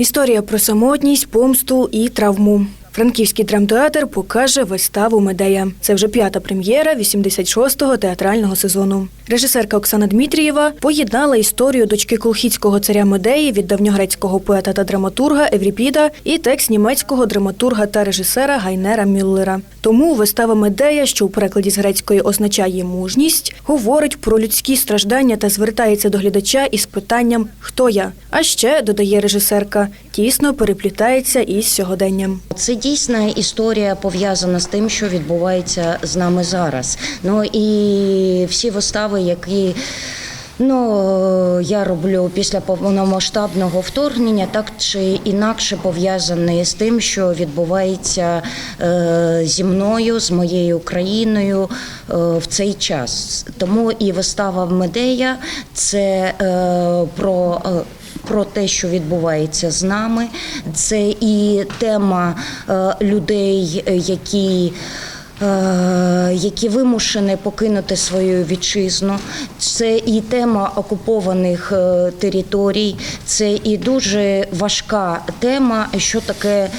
Історія про самотність, помсту і травму. Франківський драмтеатр покаже виставу Медея. Це вже п'ята прем'єра 86-го театрального сезону. Режисерка Оксана Дмитрієва поєднала історію дочки колхідського царя Медеї від давньогрецького поета та драматурга Евріпіда і текст німецького драматурга та режисера Гайнера Мюллера. Тому вистава Медея, що у перекладі з грецької означає мужність, говорить про людські страждання та звертається до глядача із питанням Хто я? А ще додає режисерка, тісно переплітається із сьогоденням. Це дійсна історія пов'язана з тим, що відбувається з нами зараз. Ну і всі вистави, які Ну, я роблю після повномасштабного вторгнення, так чи інакше пов'язані з тим, що відбувається е, зі мною, з моєю Україною е, в цей час. Тому і вистава Медея це е, про. Про те, що відбувається з нами, це і тема е, людей, які е, які вимушені покинути свою вітчизну. Це і тема окупованих е, територій, це і дуже важка тема, що таке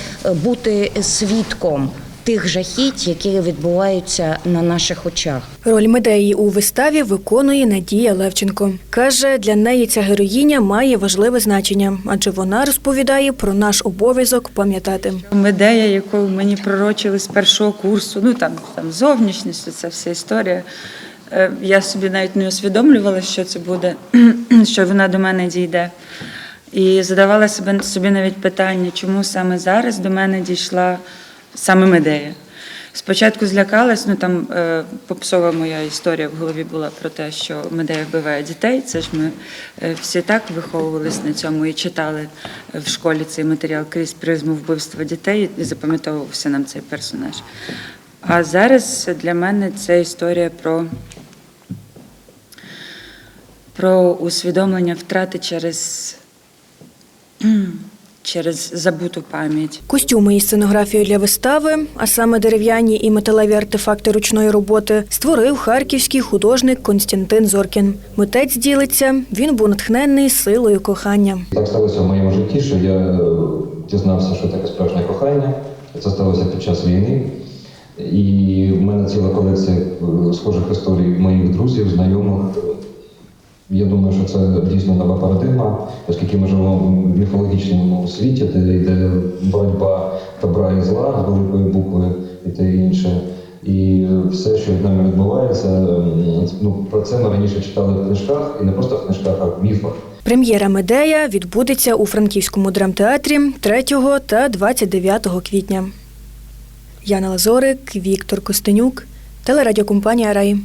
бути свідком тих жахіть, які відбуваються на наших очах. Роль Медеї у виставі виконує Надія Левченко. Каже, для неї ця героїня має важливе значення, адже вона розповідає про наш обов'язок пам'ятати. Медея, яку мені пророчили з першого курсу, ну там, там зовнішність, ця вся історія. Е, Я собі навіть не усвідомлювала, що це буде, що вона до мене дійде. І задавала себе, собі навіть питання, чому саме зараз до мене дійшла саме Медея. Спочатку злякалась, ну там е, попсова моя історія в голові була про те, що Медея вбиває дітей. Це ж ми е, всі так виховувались на цьому і читали в школі цей матеріал крізь призму вбивства дітей і запам'ятовувався нам цей персонаж. А зараз для мене це історія про, про усвідомлення втрати через, через забуту пам'ять. Костюми і сценографію для вистави, а саме дерев'яні і металеві артефакти ручної роботи, створив харківський художник Константин Зоркін. Митець ділиться, він був натхнений силою кохання. Так сталося в моєму житті, що я е, дізнався, що таке справжнє кохання. Це сталося під час війни. І в мене ціла колекція е, схожих історій моїх друзів, знайомих. Я думаю, що це дійсно нова парадигма, оскільки ми живемо в міфологічному світі, де йде боротьба добра і зла з великої букви і те інше. І все, що з нами відбувається, ну про це ми раніше читали в книжках, і не просто в книжках, а в міфах. Прем'єра Медея відбудеться у Франківському драмтеатрі 3 та 29 квітня. Яна Лазорик, Віктор Костенюк, телерадіокомпанія Рай.